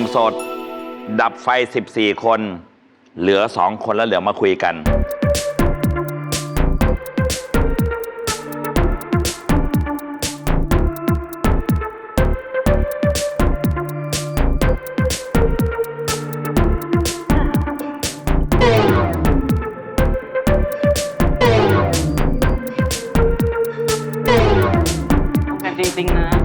มสด ดับไฟ 14 คน เหลือ 2 คนแล้วเหลือมาคุยกัน กันจริงๆนะ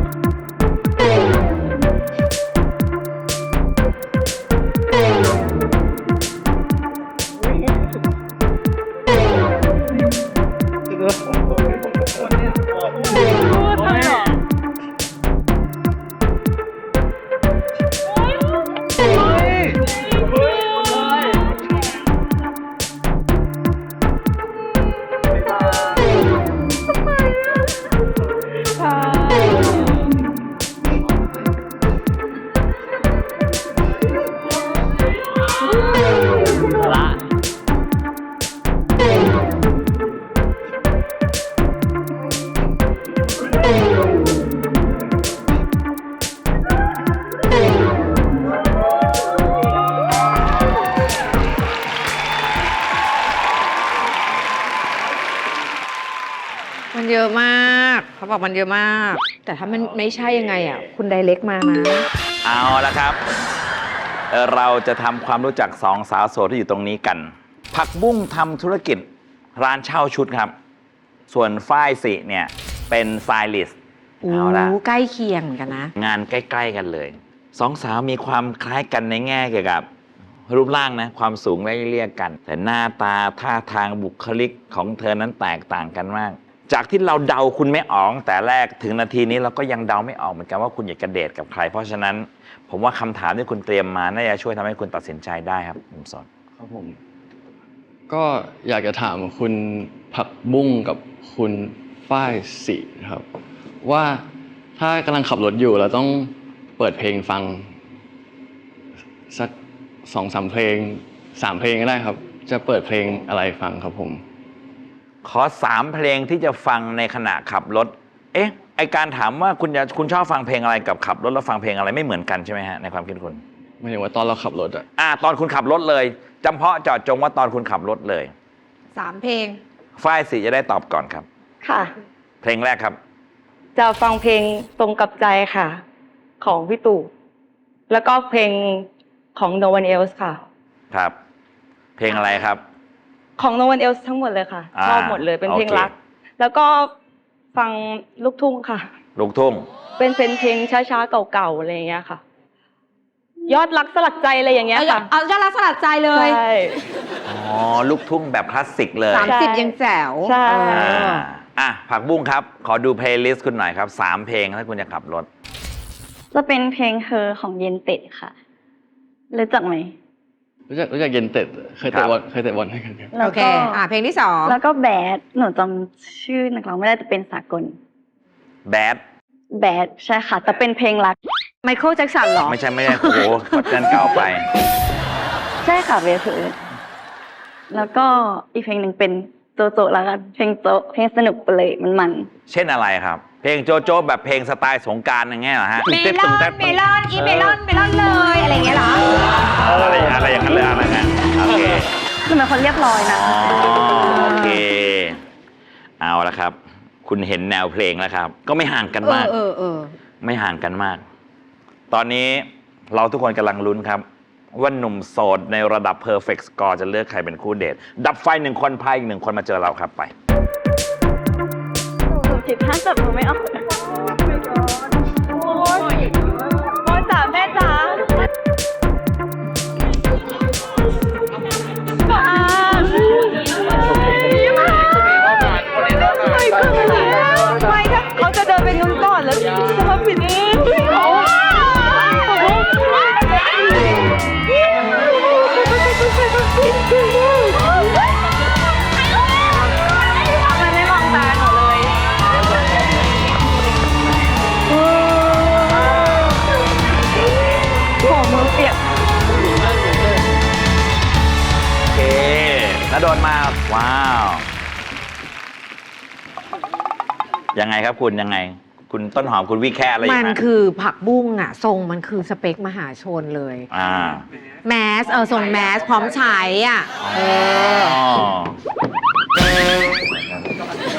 อกมันเยอะมาก แต่ถ้ามันไม่ใช่ยังไงอะ คุณไดเล็กมานะเอาละครับเอ่อเราจะทำความรู้จักสองสาวโสดที่อยู่ตรงนี้กัน ผักบุ้งทำธุรกิจร้านเช่าชุดครับ ส่วนฝ้ายสิเนี่ยเป็นสไตลิสต์อู้เอาละใกล้เคียงเหมือนกันนะ งานใกล้ ๆ กันเลย สองสาวมีความคล้ายกันในแง่เกี่ยวกับ รูปร่างนะ ความสูงไล่เรียกกัน แต่หน้าตาท่าทางบุคลิกของเธอนั้นแตกต่างกันมาก จากที่เราเดาคุณไม่ออกแต่แรกถึงนาทีนี้เราก็ยังเดาไม่ออกเหมือนกันว่าคุณอยากกระเดทกับใคร เพราะฉะนั้น ผมว่าคำถามที่คุณเตรียมมาน่าจะช่วยทำให้คุณตัดสินใจได้ครับผมสอนครับผม ก็อยากจะถามคุณผักบุ้งกับคุณฝ้ายสีครับ ว่าถ้ากำลังขับรถอยู่เราต้องเปิดเพลงฟัง สักสองสามเพลงสามเพลงก็ได้ครับ จะเปิดเพลงอะไรฟังครับผม ขอสามเพลงที่จะฟังในขณะขับรถ เอ๊ะ ไอการถามว่าคุณจะคุณชอบฟังเพลงอะไรกับขับรถแล้วฟังเพลงอะไรไม่เหมือนกันใช่ไหมฮะในความคิดคุณไม่ถึงว่าตอนเราขับรถอะอ่า ตอนคุณขับรถเลยจำเพาะเจาะจงว่าตอนคุณขับรถเลย สามเพลง ฝ้ายสีจะได้ตอบก่อนครับ ค่ะ เพลงแรกครับ จะฟังเพลงตรงกับใจค่ะ ของพี่ตู่แล้วก็เพลงของ No One Else ค่ะ ครับ เพลงอะไรครับ ของ No One Else ทั้งหมดเลยค่ะอ่าชอบหมดเลยเป็นเพลงโอเค รัก แล้วก็ฟังลูกทุ่งค่ะ ลูกทุ่ง เป็นเป็นเพลงช้าๆเก่าๆอะไรอย่างเงี้ยค่ะ ยอดรักสลักใจอะไรอย่างเงี้ยเอาค่ะเอายอดรักสลัดใจเลยใช่อ๋อ ลูกทุ่งแบบคลาสสิกเลยสามสิบยังแจ๋วใช่ เออ่อาอะ ผักบุ้งครับ ขอดูเพลย์ลิสต์คุณหน่อยครับสามเพลงถ้าคุณจะขับรถ จะเป็นเพลงเธอของเย็นเตะค่ะรู้จักไหม รู้จักรู้จักเย็นเต็ดเคยครัเตะบบอลเคยเตะบอลด้วยกันครับแล้โอวเคก็อ่าเพลงที่สองแล้วก็แบดหนูจำชื่อนักร้องไม่ได้แต่เป็นสากลแบดแบดใช่ค่ะ แต่เป็นเพลงรักไมเคิลแจ็คสันเหรอ ไม่ใช่ไม่ใช่โอ้โหกดกันเก่าไป ใช่ค่ะเวทีแล้วก็อีกเพลงหนึ่งเป็นโจโจแล้วกันเพลงโจเพลงสนุกไปเลยมันมัน เช่นอะไรครับ เพลงโจโจ้แบบเพลงสไตล์สงกรารอย่างเงี้ยเหรอฮะเมลอนเมลอนอีเมลอนเมลอนเลยอะไรอย่างเงี้ยเหรอเอออะไรอะไรอย่างนั้นเลยอะไรงั้นโอเคหนูเป็นคนเรียบร้อยนะอ๋อโอเค เอาละครับ คุณเห็นแนวเพลงแล้วครับ ก็ไม่ห่างกันเอมาอกเออเออไม่ห่างกันมาก ตอนนี้เราทุกคนกำลังลุ้นครับ ว่าหนุ่มโสดในระดับ perfect score จะเลือกใครเป็นคู่เดท ดับไฟหนึ่งคนพายอีกหนึ่งคนมาเจอเราครับไปห สิบห้าสับหนูไม่ออก ยังไงครับคุณยังไงคุณคุณต้นหอมคุณวิแค่อะไรอย่างมันเงี้ยคือผักบุ้งอะทรงมันคือสเปคมหาชนเลย อ่าแมสเออทรงแมสพร้อมใช้อะเออ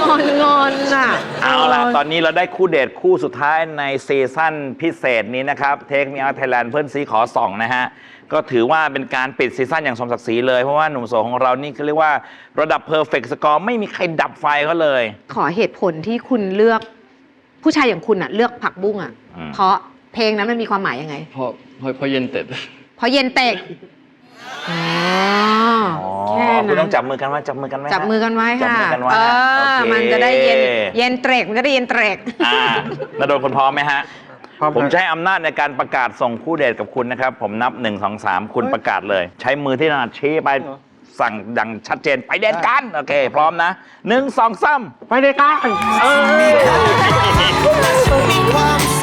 งอนงอนอะเอาล่ะ ตอนนี้เราได้คู่เดทคู่สุดท้ายในซีซั่นพิเศษนี้นะครับเทคมีอาร์ไทยแลนด์เพื่อนซีขอส่องนะฮะ ก็ถือว่าเป็นการปิดซีซั่นอย่างสมศักดิ์ศรีเลย เพราะว่าหนุ่มโสดของเรานี่เขาเรียกว่าระดับเพอร์เฟกต์สกอร์ไม่มีใครดับไฟเขาเลย ขอเหตุผลที่คุณเลือกผู้ชายอย่างคุณอะเลือกผักบุ้งอะอืม เพราะเพลงนั้นมันมีความหมายยังไง เพราะเพราะเพราะเย็นเต็ด เพราะเย็นเตกอ๋ออ๋อแค่คุณนั้ต้อนงจับมือกันไว้จับมือกันไว้จับมือกันไว้จับค่ะมือกันไว้เอนะอโอเคมันจะได้เย็นเย็นเตรกมันจะได้เย็นเตรก อ่านาโดนคนพร้อมไหมฮะ ผมใช้อำนาจในการประกาศส่งคู่เดทกับคุณนะครับ ผมนับ 1 2 3 คุณประกาศเลย ใช้มือที่ถนัดชี้ไปสั่งดังชัดเจนไปเดทกัน โอเค พร้อมนะหนึ่งสองสามไปเดทกัน เออ มีความ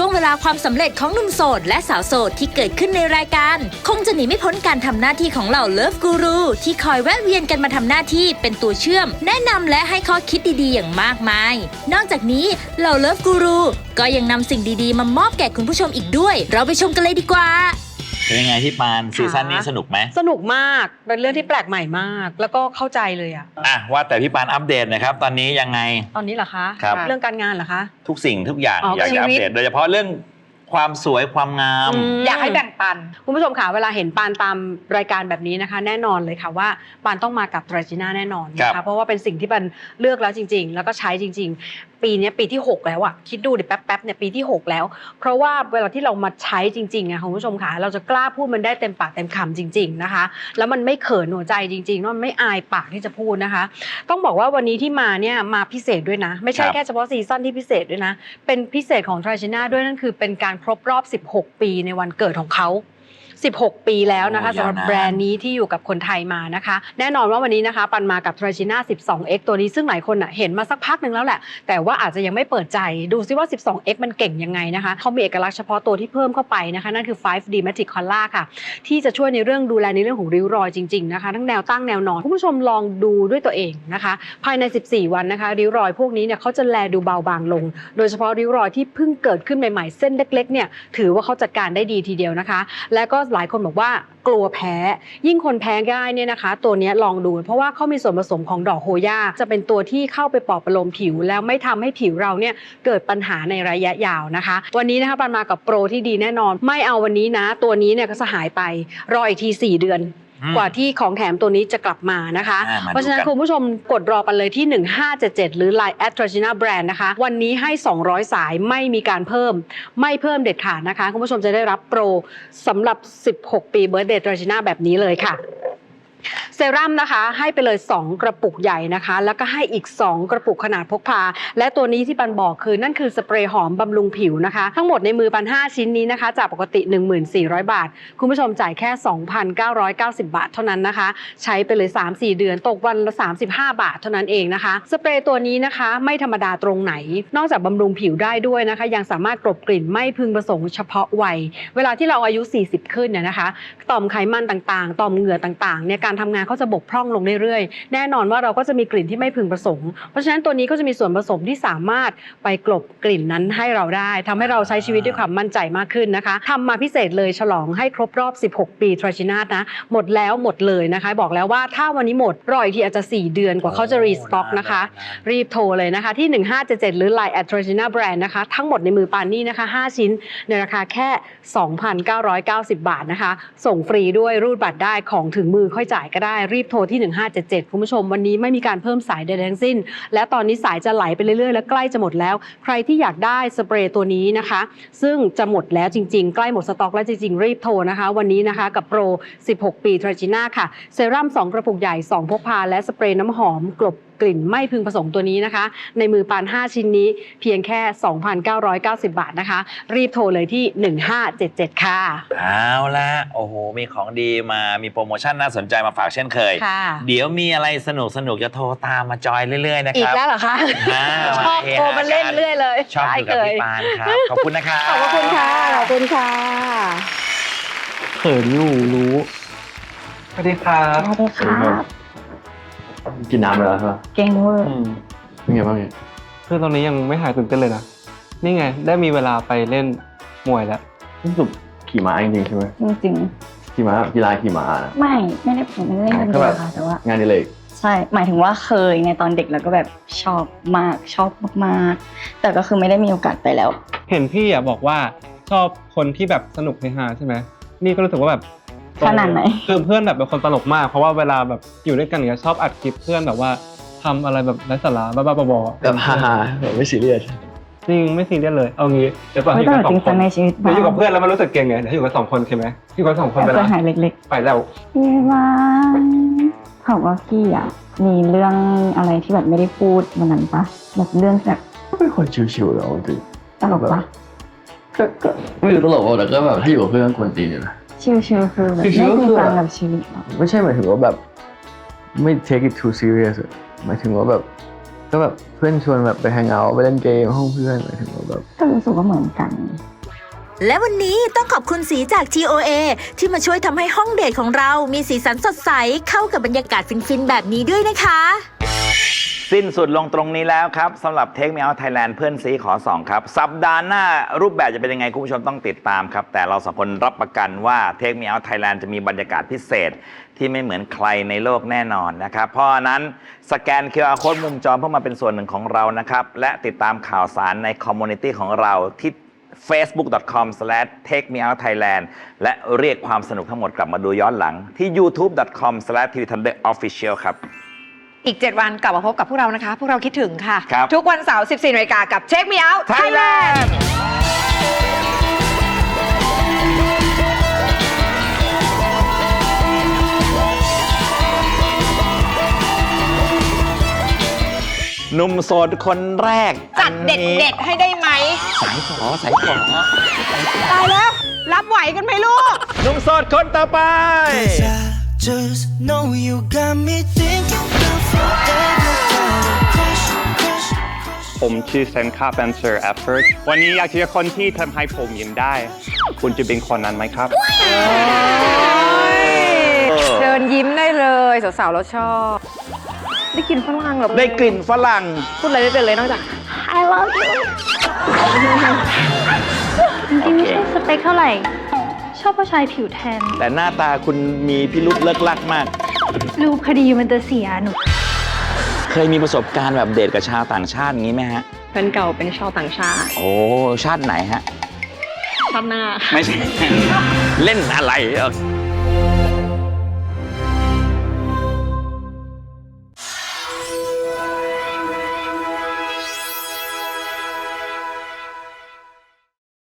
ช่วงเวลาความสำเร็จของหนุ่มโสด และสาวโสดที่เกิดขึ้นในรายการ คงจะหนีไม่พ้นการทำหน้าที่ของเหล่าเลิฟกูรูที่คอยแวะเวียนกันมาทำหน้าที่เป็นตัวเชื่อม แนะนำและให้ข้อคิดดีๆ อย่างมากมาย นอกจากนี้เหล่าเลิฟกูรูก็ยังนำสิ่งดีๆ มามอบแก่คุณผู้ชมอีกด้วย เราไปชมกันเลยดีกว่า เป็นยังไงพี่ปานซีซั่นนี้สนุกไหมสนุกมากเป็นเรื่องที่แปลกใหม่มาก แล้วก็เข้าใจเลยอะอะว่าแต่พี่ปานอัปเดตหนะครับ ตอนนี้ยังไง ตอนนี้เหรอคะครับ เรื่องการงานเหรอคะ ทุกสิ่งทุกอย่างอ๋ออยากจะอัปชีวิตเดต โดยเฉพาะเรื่องความสวยความงามอยากให้แบ่งปัน คุณผู้ชมค่ะเวลาเห็นปานตามรายการแบบนี้นะคะ แน่นอนเลยค่ะว่าปานต้องมากับตราจิน่าแน่นอนนะครัคะบเพราะว่าเป็นสิ่งที่ปันเลือกแล้วจริง ๆ แล้วก็ใช้จริง ๆปีเนี้ยปีที่ 6 แล้วอะคิดดูดิแป๊บๆเนี่ยปีที่ 6 แล้ว เพราะว่าเวลาที่เรามาใช้จริงๆอะคุณผู้ชมค่ะเราจะกล้าพูดมันได้เต็มปากเต็มคำจริง ๆนะคะ แล้วมันไม่เขินหัวใจจริงๆแล้วมันไม่อายปากที่จะพูดนะคะ ต้องบอกว่าวันนี้ที่มาเนี่ยมาพิเศษด้วยนะ ไม่ใช่ครับแค่เฉพาะซีซั่นที่พิเศษด้วยนะ เป็นพิเศษของทราชิน่าด้วยนั่นคือเป็นการครบรอบ 16 ปีในวันเกิดของเขา 16 ปีแล้วนะคะโอ้สำหรับยาวนานแบรนด์นี้ที่อยู่กับคนไทยมานะคะ แน่นอนว่าวันนี้นะคะ ปันมากับ t r a c i n a 12x ตัวนี้ซึ่งหลายคนน่ะเห็นมาสักพักหนึ่งแล้วแหละ แต่ว่าอาจจะยังไม่เปิดใจดูซิว่า 12x มันเก่งยังไงนะคะเขามีเอกลักษณ์เฉพาะตัวที่เพิ่มเข้าไปนะคะนั่นคือ 5D Magic Color ค่ะ ที่จะช่วยในเรื่องดูแลในเรื่องของริ้วรอยจริงๆนะคะทั้งแนวตั้งแนวนอนคุณผู้ชมลองดูด้วยตัวเองนะคะ ภายใน 14 วันนะคะริ้วรอยพวกนี้เนี่ยเขาจะแลดูเบาบางลง โดยเฉพาะริ้วรอยที่เพิ่งเกิดขึ้นใหม่ๆเส้นเล็กๆเนี่ยถือว่าเขาจัดการได้ดีทีเดียวนะคะ และก็หลายคนบอกว่ากลัวแพ้ ยิ่งคนแพ้ง่ายเนี่ยนะคะ ตัวนี้ลองดู เพราะว่าเขามีส่วนผสมของดอกโฮย่าจะเป็นตัวที่เข้าไปปลอบประโลมผิว แล้วไม่ทำให้ผิวเราเนี่ยเกิดปัญหาในระยะยาวนะคะ วันนี้นะคะปันมากับโปรที่ดีแน่นอน ไม่เอาวันนี้นะ ตัวนี้เนี่ยก็จะหายไปรออีกที 4 เดือน กว่าที่ของแถมตัวนี้จะกลับมานะคะอ่ามาดูเพราะฉะนั้นกันคุณผู้ชมกดรอกันเลยที่ 1577 หรือ Line at t r a g i n a Brand นะคะ วันนี้ให้ 200 สายไม่มีการเพิ่ม ไม่เพิ่มเด็ดขาดนะคะ คุณผู้ชมจะได้รับโปรสำหรับ 16 ปีเบิร์ d เดย์ t r a g i n a แบบนี้เลยค่ะ เซรั่มนะคะให้ไปเลย 2 กระปุกใหญ่นะคะ แล้วก็ให้อีก 2 กระปุกขนาดพกพา และตัวนี้ที่ปันบอกคือนั่นคือสเปรย์หอมบำรุงผิวนะคะ ทั้งหมดในมือปัน 5 ชิ้นนี้นะคะ จากปกติ 1400 บาท คุณผู้ชมจ่ายแค่ 2,990 บาทเท่านั้นนะคะ ใช้ไปเลย 3-4 เดือนตกวันละ 35 บาทเท่านั้นเองนะคะ สเปรย์ตัวนี้นะคะไม่ธรรมดาตรงไหน นอกจากบำรุงผิวได้ด้วยนะคะ ยังสามารถกลบกลิ่นไม่พึงประสงค์เฉพาะวัย เวลาที่เราอายุ 40 ขึ้นเนี่ยนะคะ ต่อมไขมันต่างๆ ต่อมเหงื่อต่างๆเนี่ยการทำงานเขาจะบกพร่องลงเรื่อยๆ แน่นอนว่าเราก็จะมีกลิ่นที่ไม่พึงประสงค์ เพราะฉะนั้นตัวนี้ก็จะมีส่วนผสมที่สามารถไปกลบกลิ่นนั้นให้เราได้ทำให้เราใช้ชีวิตด้วยความมั่นใจมากขึ้นนะคะทำมาพิเศษเลยฉลองให้ครบรอบ 16 ปีทราชินาตนะ หมดแล้วหมดเลยนะคะ บอกแล้วว่าถ้าวันนี้หมดรออีกทีอาจจะ 4 เดือนกว่าเขาจะรีสต็อกนะคะ รีบโทรเลยนะคะที่ 1577 หรือ Line at t r a g i n a Brand นะคะ ทั้งหมดในมือปานนี่นะคะ 5 ชิ้นในราคาแค่ 2,990 บาทนะคะ ส่งฟรีด้วยรูดบัตรได้ของถึงมือค่อยจ่ายก็ได้รีบโทรที่ 1577 คุณผู้ชมวันนี้ไม่มีการเพิ่มสายใดทั้งสิ้น และตอนนี้สายจะไหลไปเรื่อยๆ และใกล้จะหมดแล้ว ใครที่อยากได้สเปรย์ตัวนี้นะคะ ซึ่งจะหมดแล้วจริงๆ ใกล้หมดสต็อกแล้วจริงๆ รีบโทรนะคะ วันนี้นะคะกับโปร 16 ปีทรจิน่าค่ะเซรั่ม2กระปุกใหญ่ 2 พกพาและสเปรย์น้ำหอมกลบ กลิ่นไม่พึงประสงค์ตัวนี้นะคะ ในมือปาน 5 ชิ้นนี้เพียงแค่ 2,990 บาทนะคะ รีบโทรเลยที่ 1577 ค่ะ เอาละโอ้โห มีของดีมามีโปรโมชั่นน่าสนใจมาฝากเช่นเคย ค่ะ เดี๋ยวมีอะไรสนุกสนุกๆจะโทรตามมาจอยเรื่อย ๆ นะอีคกรับแล้วเหรอคะ อ่าชอบเฮโทรฮมาเล่นเรื่อยเลยชอบอยู่กับได้พี่เลยปานครับ ขอบคุณนะครับ ขอบพระคุณค่ะ ขอบคุณค่ะ เขินอยู่รู้ สวัสดีครับ สวัสดีครับ กินน้ำไปแล้วใช่ไหมเก่งเวอร์เป็นไงบ้างเนี่ยคือตอนนี้ยังไม่หายตื่นเต้นเลยนะ นี่ไง ได้มีเวลาไปเล่นมวยแล้วนี่สุดขี่ม้าจริงๆใช่ไหมจริงขี่ม้ากีฬาขี่ม้านะๆ ไม่ ไม่ได้ผมไม่ได้เล่นคนเดียวค่ะแต่ว่า งานอดิเรกใช่ หมายถึงว่าเคยในตอนเด็กแล้วก็แบบชอบมากชอบมากๆ แต่ก็คือไม่ได้มีโอกาสไปแล้ว เห็นพี่อะบอกว่าชอบคนที่แบบสนุกเฮฮาใช่ไหมนี่ก็รู้สึกว่าแบบ ขนาดไหน คือเพื่อนแบบเป็นคนตลกมาก เพราะว่าเวลาแบบอยู่ด้วยกันเนี่ยชอบอัดคลิปเพื่อนแบบว่าทำอะไรแบบไร้สาระบ้าๆบอๆแบบฮาๆแบบไม่ซีเรียสจริงไม่ซีเรียสเลยเอางี้เดี๋ยวก่อนไม่อยู่ต้องกันสจอริงงคจันงในชีวิตเดี๋ยวอยู่กับเพื่อนแล้วมันรู้สึกเก่งไงเดี๋ยวอยู่กันสองคนใช่ไหมอยู่กันสองคนแต่เวเคลายหายเล็กไปแล้วๆพี่ว่าเขาว่าพี่อะมีเรื่องอะไรที่แบบไม่ได้พูดวันนั้นปะแบบเรื่องแบบก็เป็นคนชิวๆแล้วจริงตลกปะก็ก็ไม่รู้ตลกว่าแต่ก็แบบถ้าอยู่กับเพื่อนกวนตีนอยู่นะ ชิวๆคือแบบชิวๆไม่ก็มีคือฟังกับชีวิตหรอกไม่ใช่หมายถึงว่าแบบไม่ take it too serious อะหมายถึงว่าแบบ ก็แบบเพื่อนชวนแบบไปแฮงเอาท์ไปเล่นเกมห้องเพื่อนหมายถึงว่าแบบก็รู้สึกว่าเหมือนกัน และวันนี้ต้องขอบคุณสีจาก TOA ที่มาช่วยทำให้ห้องเดทของเรามีสีสันสดใสเข้ากับบรรยากาศฟินๆแบบนี้ด้วยนะคะ สิ้นสุดลงตรงนี้แล้วครับสำหรับ Take Me Out Thailand เพื่อนซีขอสองครับ สัปดาห์หน้ารูปแบบจะเป็นยังไง คุณผู้ชมต้องติดตามครับ แต่เราสองคนรับประกันว่า Take Me Out Thailand จะมีบรรยากาศพิเศษ ที่ไม่เหมือนใครในโลกแน่นอนนะครับ เพราะฉะนั้นสแกน QR Code มุมจอเพื่อมาเป็นส่วนหนึ่งของเรานะครับ และติดตามข่าวสารในคอมมูนิตี้ของเราที่ facebook.com/takemeoutthailand และเรียกความสนุกทั้งหมดกลับมาดูย้อนหลังที่ youtube.com/tvthunderofficial ครับ อีก 7 วันกลับมาพบกับพวกเรานะคะ พวกเราคิดถึงค่ะ ครับ ทุกวันเสาร์ 14นาฬิกากับ Check Me Out Thailand หนุ่มโสดคนแรกจัดเด็ดอันนี้เด็ดๆให้ได้ไหมสายฝอสายฝอตายแล้ว รับไหวกันไหมลูก หนุ่มโสดคนต่อไป Cause I just know you got me thinking about forever Crush, crush, crush ผมชื่อเซนคาแบนเซอร์แอฟเฟิร์วันนี้อยากเจอคนที่ทำให้ผมยิ้มได้ คุณจะเป็นคนนั้นไหมครับเดินยิ้มได้เลยสาวๆเราชอบ ได้กินฝรั่งเหรอได้กลิ่นฝรั่ง พูดอะไรไม่เป็นเลยนอกจาก I love you จริงๆไม่ใช่สเปคเท่าไหร่ ชอบผู้ชายผิวแทน แต่หน้าตาคุณมีพิรุษเลิกลักมาก รูปคดีมันจะเสียหนูเค ยมีประสบการณ์แบบเดทกับชาวต่างชาติอย่างนี้ไหมฮะ แฟนเก่าเป็นชาวต่างชาติโอ้ชาติไหนฮะ ชาติหน้า ไม่ใช่ เล่นอะไรเออ